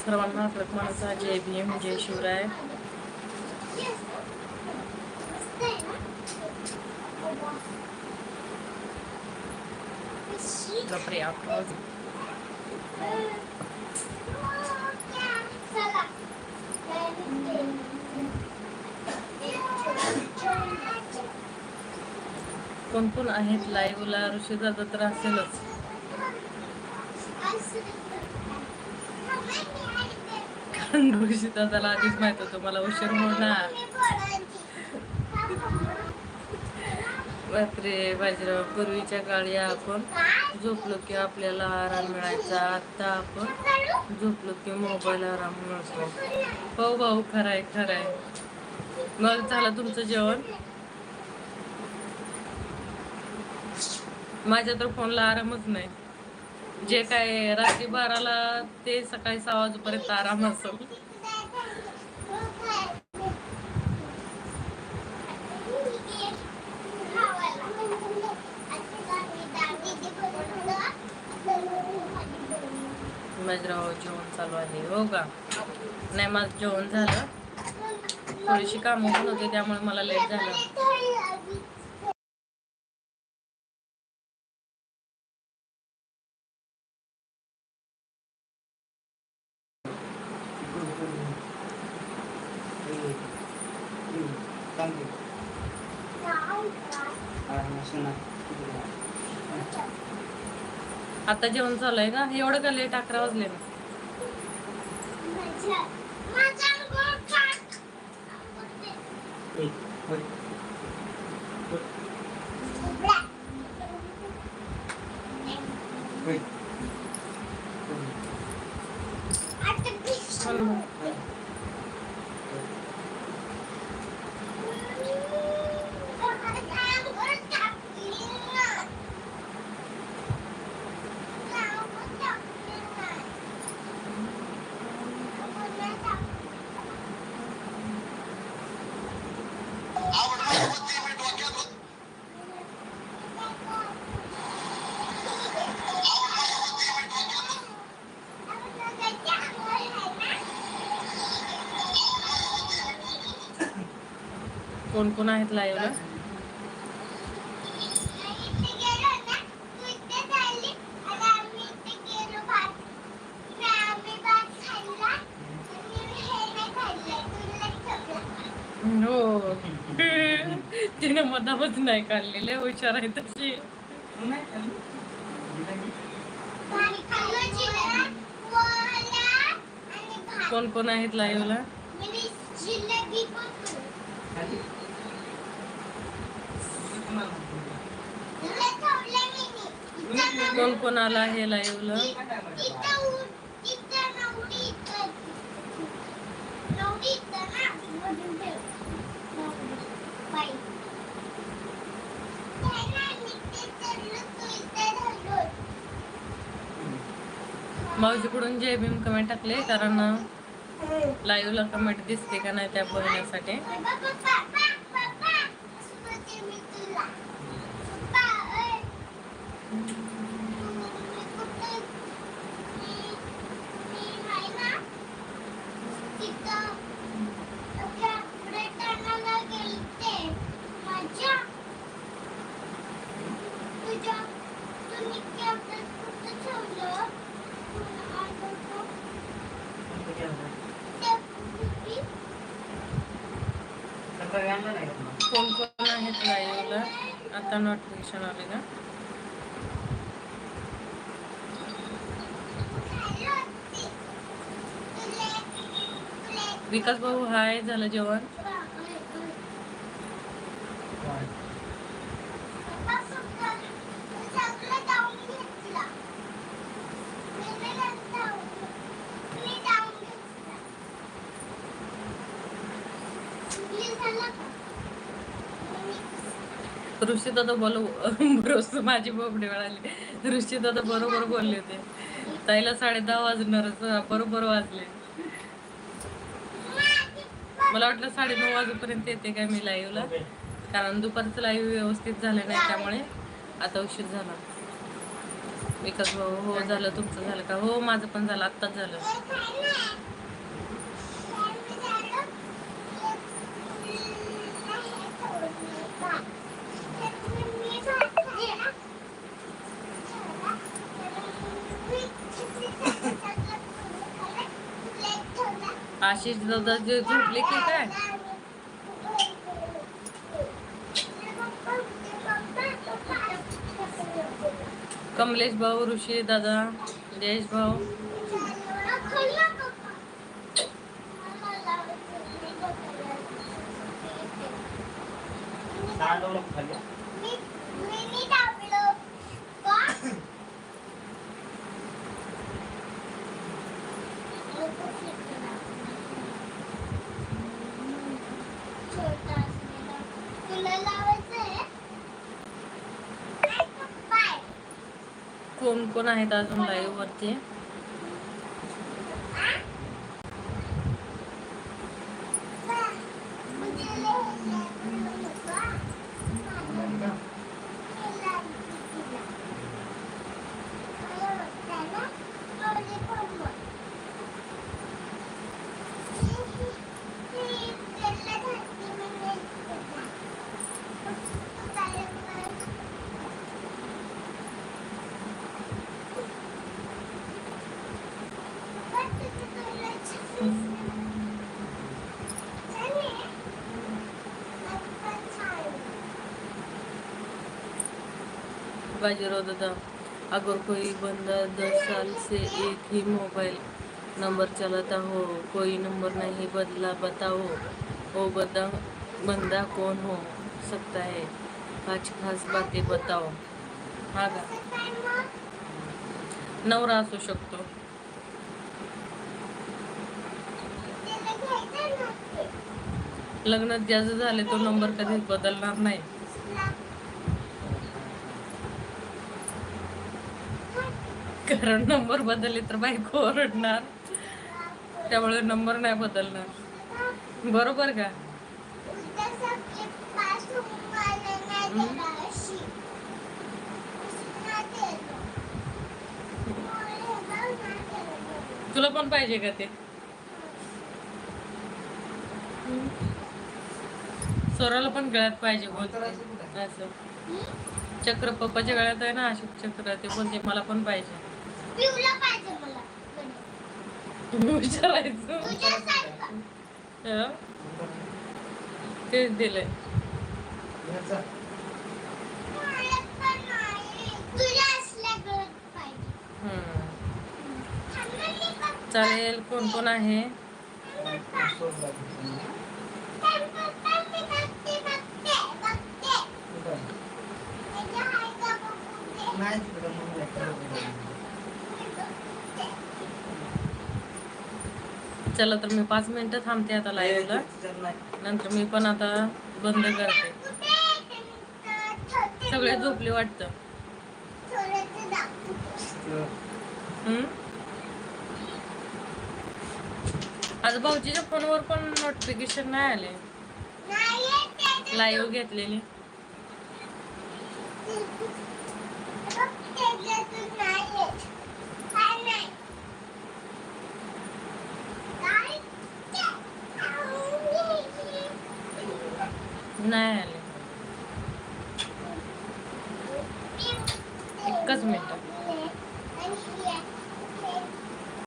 सर्वांना प्रथमाचा जय भीम जय शिवराय बापरे आवाज कोण कोण आहेत लाईव्हला ऋषीदादा तर असेलच कारण ऋषीदादाला आधीच माहीत होतं मला उशीर होणार. बापरे बाजीराव पूर्वीच्या काळी आपण झोपलो की आपल्याला आराम मिळायचा. आता आपण झोपलो की मोबाईल आराम मिळतो. हो भाऊ खराय खराय. मग झालं तुमचं जेवण? माझ्या तर फोनला आरामच नाही. जे काय रात्री बाराला ते सकाळी सहा वाजेपर्यंत आराम असेल बाजीराव जेवण चालू आहे हो का? नाही माझं जेवण झालं. थोडीशी कामं पण होती त्यामुळे मला लेट झालं. आता जेवण चालू आहे का? एवढं का लेट अकरा वाजले? ना कोण कोण आहेत लाईव्हला हो. तिने मधामच नाही काढलेले हुशार आहे तशी. कोण कोण आहेत लाईव्हला कोण कोण आला आहे लाईव्हला मावजीकडून जय भीम कमेंट टाकले कारण लाईव्हला कमेंट दिसते का नाही त्या बघण्यासाठी तुझ्या तुम्ही कॅबरेट कुठं ठेवलं त्या कुठे कोण कोण आहेत लाईव्हला आता नोटिफिकेशन आले का विकास भाऊ हाय झालं जेवण? ऋषी दादा बोल बरोबर माझी बोबडी मिळाली. ऋषी दादा बरोबर बोलले होते ताईला साडे दहा वाजणारच बरोबर वाजले. मला वाटलं साडे नऊ वाजेपर्यंत येते काय मी लाईव्हला कारण दुपारचं लाईव्ह व्यवस्थित झालं नाही त्यामुळे आता उशीर झाला. विकास भाऊ हो, हो झालं तुमचं झालं का? हो माझं पण झालं आत्ताच झालं. आशीष दादा जे झोपले की काय? कमलेश भाऊ ऋषी दादा जयेश भाऊ. तुला कोण कोण आहेत अजून लाईव्ह बाजीराव दादा अगर कोई बंदा दस साल से एक ही मोबाइल नंबर चलाता हो कोई नंबर नहीं बदला बताओ वो बंदा बंदा कौन हो सकता है? पाच खास बातें बताओ। हा का नवरा असू शकतो। लग्न ज्याचं झाले तो नंबर कधीच बदलणार नाही. कारण नंबर बदलले तर बायको ओरडणार. त्यामुळे नंबर नाही बदलणार. बरोबर का? तुला पण पाहिजे का ते? स्वराला पण गळ्यात पाहिजे असं. चक्र पप्पाच्या गळ्यात आहे ना अशोक चक्र ते बोलते मला पण पाहिजे. पिवला पाहिजे मला विचारायचं तुझ्यासारखं हं? तेच दिलंय मला पण नाही. पाहिजे हम्म. चालेल कोण कोण आहे बघते, बघते, बघते, बघते, बघते. त्याच्या आहे का बघू दे. चला तर मी पाच मिनिटं थांबते आता लाईव्हला नंतर मी पण आता बंद करते. सगळे झोपले वाटतं? आज भाऊजीच्या फोनवर पण नोटिफिकेशन नाही आले. लाईव्ह घेतलेली बघ, त्याच्यातून नाही येत. काय नाही. काय? नाही आले. एकच मिनिट